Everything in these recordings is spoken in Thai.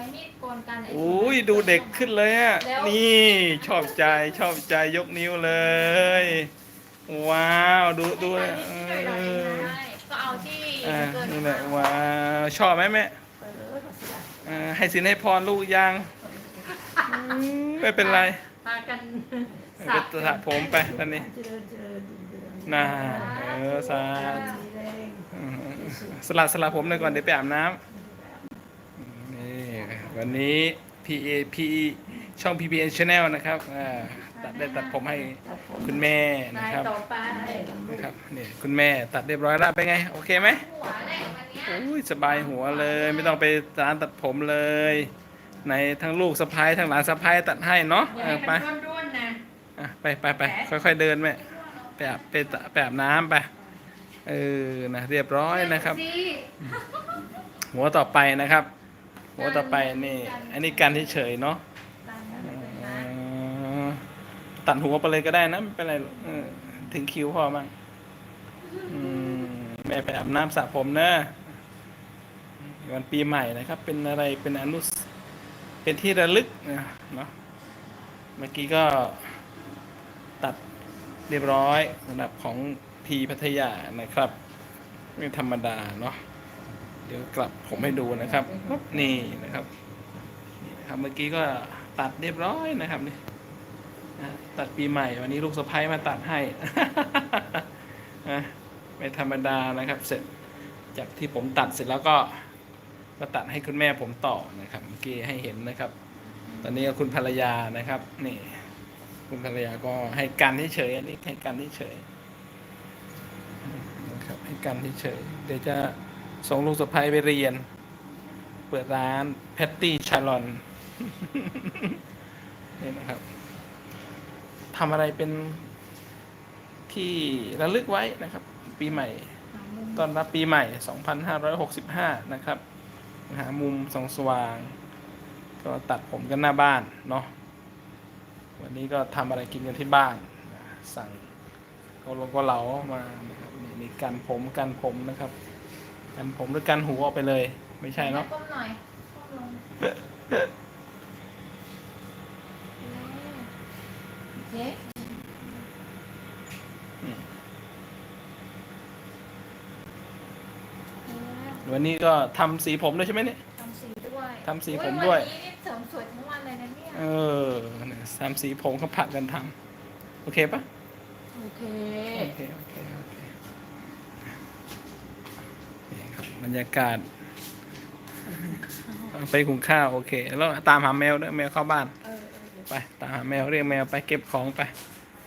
ช้มีดโกนกันไโอ้ยดูเด็กขึ้นเลยอะแล้วนี่ชอบใจชอบใจยกนิ้วเลย ว้าวดูดูใช้เอมีดหน่อยอๆได้ก็เอาที่อ่าเกินนี่แหละว้าวชอบไหมแม่อ่าให้สินให้พรลูกยังอืมไม่เป็นไรพากันไปสระผมไปตอนนี้เจริญเจริญเจริญน่าเออสาธุสีแดงอืมสลัดสลัดผมเลยก่อนเดี๋ยวไปอาบน้ำนี่ วันนี้ PA PE ช่อง PPN Channel นะครับอ่าตัดได้ตัดผมให้คุณแม่นานะยครับต่อไปนะครับนี่คุณแม่ตัดเรียบร้อยแล้วเป็นไง โอเคไหมหัวแหละวันเนี้ยอุ้ยสบายหัวเลย ไม่ต้องไปร้านตัดผมเลย ในทั้งลูกสะพ้ายทั้งหลานสะพ้ายตัดให้เนาะอย่าเอให้อไปมันร่วนๆนะอะไปไปไปค่อย ๆเดินแม่ไปอาบไปตะไปอาบน้ำไปเออนะเรียบร้อยนะครับ สิหัวต่อไปนะครับ หัวต่อไปนี่ อันนี้การเฉยๆเนาะเอ่อตัดหัวไปเลยก็ได้นะไม่เป็นไรหรอกเออถึงคิ้วพอมั้งอืมแม่ไปอาบน้ำสระผมนะวันปีใหม่นะครับ เป็นอะไรเป็นอนุสเป็นที่ระลึกนะเนาะเมื่อกี้ก็ตัดเรียบร้อยสำหรับของพีพัทยานะครับ ไม่ธรรมดาเนาะ เดี๋ยวกลับผมให้ดูนะครับนี่นะครับนี่นะครับ เมื่อกี้ก็ตัดเรียบร้อยนะครับนี่ตัดปีใหม่ วันนี้ลูกสะพ้ายมาตัดให้นะไม่ธรรมดานะครับ เสร็จจากที่ผมตัดเสร็จแล้วก็ก็ตัดให้คุณแม่ผมต่อนะครับเมื่อกี้ให้เห็นนะครับ ตอนนี้คุณภรรยานะครับ นี่ คุณภรรยาก็ให้กันเฉยอันนี้ให้กันเฉยนะครับให้กันเฉยเดี๋ยวจะ ส่งลูกสะพ้ยไปเรียน เปิดร้านแพตตี้ชาลอนนี่นะครับทำอะไรเป็นที่ระลึกไว้นะครับ ปีใหม่ตอนรับปีใหม่ 2565 นะครับ หามุมสองสว่าง ก็ตัดผมกันหน้าบ้านเนาะวันนี้ก็ทำอะไรกินกันที่บ้าน สั่งเกาลงเก็เหลามานะครับนี่มีกันผมกันผมนะครับ กันผมหรือกันหูออกไปเลย ไม่ใช่เนาะก้มหน่อยก้มลงโอเควันนี้ก็ทำสีผมด้วยใช่ไหมเนี่ย ทำสีด้วยทำสีผมด้วยวันนี้นี่เสริมสวยทั้งวันเลยนะเนี่ย เออเนี่ยทำสีผมเขาผัดกันทำโอเคปะโอเค โอเคโอเคโอเคนี่ครั บบรรยากาศ ไปหุงข้าวโอเค แล้วตามหาแมวด้วยแมวเข้าบ้านเออเออเดี๋ยวไป ตามหาแมวเรียกแมวไปเก็บของไป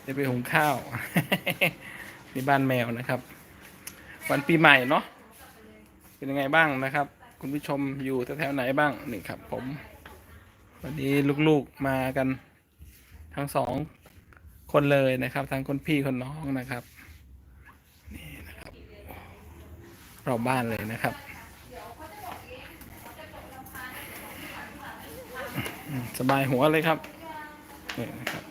เดี๋ยวไปหุงข้าวที่บ้านแมวนะครับ วันปีใหม่เนาะเป็นยังไงบ้างนะครับ คุณผู้ชมอยู่แถวๆไหนบ้างนี่ครับ ผม วันนี้ลูกๆมากันทั้งสองคนเลยนะครับ ทั้งคนพี่คนน้องนะครับ นี่นะครับ รอบบ้านเลยนะครับสบายหัวเลยครับนี่นะครับ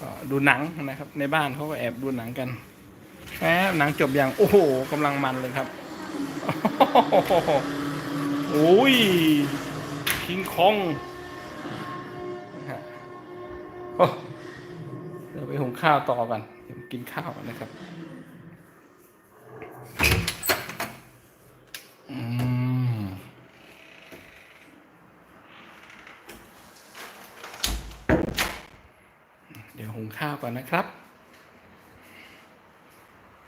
ก็ดูหนังนะครับ ในบ้านเขาก็แอบดูหนังกันแอบหนังจบอย่างโอ้โหกำลังมันเลยครับโอ้ยคิงคองเดี๋ยวไปหุงข้าวต่อกันกินข้าวนะครับอืมเดี๋ยว หุงข้าวก่อนนะครับ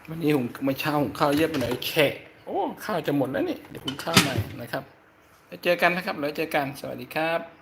วันนี้หุงมาเช้าหุงข้าวเยอะไปหน่อยแฉะโอ้ข้าวจะหมดแล้วนี่เดี๋ยวหุงข้าวใหม่นะครับแล้วเจอกันนะครับแล้วเจอกันสวัสดีครับ